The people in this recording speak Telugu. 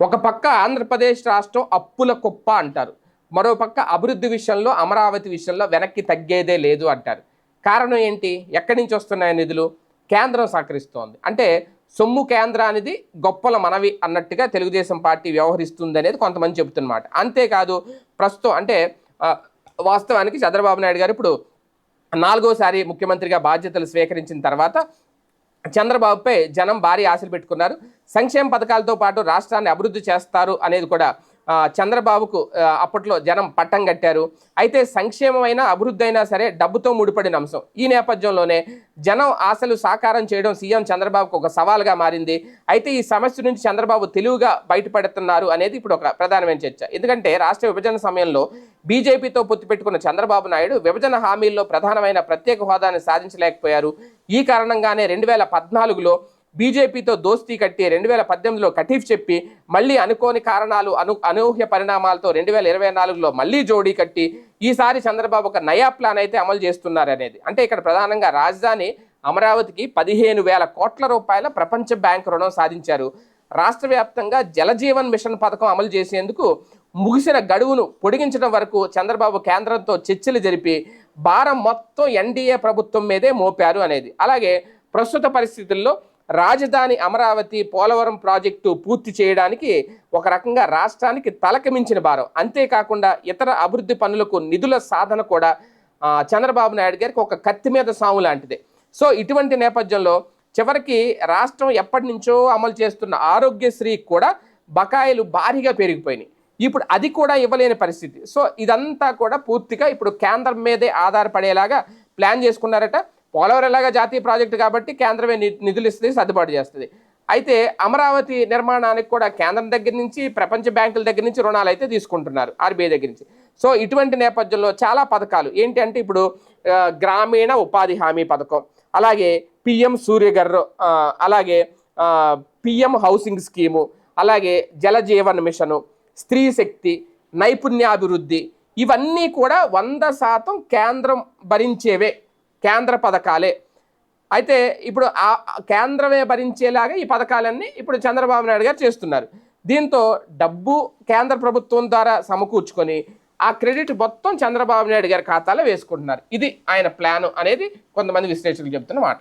ఒక పక్క ఆంధ్రప్రదేశ్ రాష్ట్రం అప్పుల కుప్ప అంటారు. మరో పక్క అభివృద్ధి విషయంలో అమరావతి విషయంలో వెనక్కి తగ్గేదే లేదు అంటారు. కారణం ఏంటి? ఎక్కడి నుంచి వస్తున్నాయి నిధులు? కేంద్రం సహకరిస్తోంది. అంటే సొమ్ము కేంద్రానిది గొప్పల మనవి అన్నట్టుగా తెలుగుదేశం పార్టీ వ్యవహరిస్తుంది అనేది కొంతమంది చెబుతున్నమాట. అంతేకాదు ప్రస్తుతం అంటే వాస్తవానికి చంద్రబాబు నాయుడు గారు ఇప్పుడు నాలుగోసారి ముఖ్యమంత్రిగా బాధ్యతలు స్వీకరించిన తర్వాత చంద్రబాబుపై జనం భారీ ఆశలు పెట్టుకున్నారు. సంక్షేమ పథకాలతో పాటు రాష్ట్రాన్ని అభివృద్ధి చేస్తారు అనేది కూడా చంద్రబాబుకు అప్పట్లో జనం పట్టం కట్టారు. అయితే సంక్షేమమైన అభివృద్ధి అయినా సరే డబ్బుతో ముడిపడిన అంశం. ఈ నేపథ్యంలోనే జనం ఆశలు సాకారం చేయడం సీఎం చంద్రబాబుకు ఒక సవాల్గా మారింది. అయితే ఈ సమస్య నుంచి చంద్రబాబు తెలివిగా బయటపడుతున్నారు అనేది ఇప్పుడు ఒక ప్రధానమైన చర్చ. ఎందుకంటే రాష్ట్ర విభజన సమయంలో బీజేపీతో పొత్తు పెట్టుకున్న చంద్రబాబు నాయుడు విభజన హామీల్లో ప్రధానమైన ప్రత్యేక హోదాని సాధించలేకపోయారు. ఈ కారణంగానే రెండు వేల పద్నాలుగులో బీజేపీతో దోస్తీ కట్టి రెండు వేల పద్దెనిమిదిలో కటీఫ్ చెప్పి మళ్ళీ అనుకోని కారణాలు అను అనూహ్య పరిణామాలతో రెండు వేల ఇరవై నాలుగులో మళ్ళీ జోడీ కట్టి ఈసారి చంద్రబాబు ఒక నయా ప్లాన్ అయితే అమలు చేస్తున్నారు అనేది అంటే ఇక్కడ ప్రధానంగా రాజధాని అమరావతికి పదిహేను వేల కోట్ల రూపాయల ప్రపంచ బ్యాంక్ రుణం సాధించారు. రాష్ట్ర వ్యాప్తంగా జలజీవన్ మిషన్ పథకం అమలు చేసేందుకు ముగిసిన గడువును పొడిగించడం వరకు చంద్రబాబు కేంద్రంతో చర్చలు జరిపి భారం మొత్తం ఎన్డీఏ ప్రభుత్వం మీదే మోపారు అనేది. అలాగే ప్రస్తుత పరిస్థితుల్లో రాజధాని అమరావతి పోలవరం ప్రాజెక్టు పూర్తి చేయడానికి ఒక రకంగా రాష్ట్రానికి తలకమించిన భారం. అంతేకాకుండా ఇతర అభివృద్ధి పనులకు నిధుల సాధన కూడా చంద్రబాబు నాయుడు గారికి ఒక కత్తి మీద సాము లాంటిదే. సో ఇటువంటి నేపథ్యంలో చివరికి రాష్ట్రం ఎప్పటి నుంచో అమలు చేస్తున్న ఆరోగ్యశ్రీ కూడా బకాయిలు భారీగా పెరిగిపోయినాయి. ఇప్పుడు అది కూడా ఇవ్వలేని పరిస్థితి. సో ఇదంతా కూడా పూర్తిగా ఇప్పుడు కేంద్రం మీదే ఆధారపడేలాగా ప్లాన్ చేసుకున్నారట. పోలవరం ఎలాగా జాతీయ ప్రాజెక్టు కాబట్టి కేంద్రమే ని- నిధులు ఇస్తుంది సర్దుబాటు చేస్తుంది. అయితే అమరావతి నిర్మాణానికి కూడా కేంద్రం దగ్గర నుంచి ప్రపంచ బ్యాంకుల దగ్గర నుంచి రుణాలు అయితే తీసుకుంటున్నారు ఆర్బీఐ దగ్గర నుంచి. సో ఇటువంటి నేపథ్యంలో చాలా పథకాలు. ఏంటి అంటే ఇప్పుడు గ్రామీణ ఉపాధి హామీ పథకం. అలాగే పిఎం సూర్యగర్ అలాగే పిఎం హౌసింగ్ స్కీము అలాగే జలజీవన్ మిషను స్త్రీ శక్తి నైపుణ్యాభివృద్ధి ఇవన్నీ కూడా వంద శాతం కేంద్రం భరించేవే. కేంద్ర పథకాలే. అయితే ఇప్పుడు ఆ కేంద్రమే భరించేలాగా ఈ పథకాలన్నీ ఇప్పుడు చంద్రబాబు నాయుడు గారు చేస్తున్నారు. దీంతో డబ్బు కేంద్ర ప్రభుత్వం ద్వారా సమకూర్చుకొని ఆ క్రెడిట్ మొత్తం చంద్రబాబు నాయుడు గారి ఖాతాలో వేసుకుంటున్నారు. ఇది ఆయన ప్లాన్ అనేది కొంతమంది విశ్లేషకులు చెప్తున్న మాట.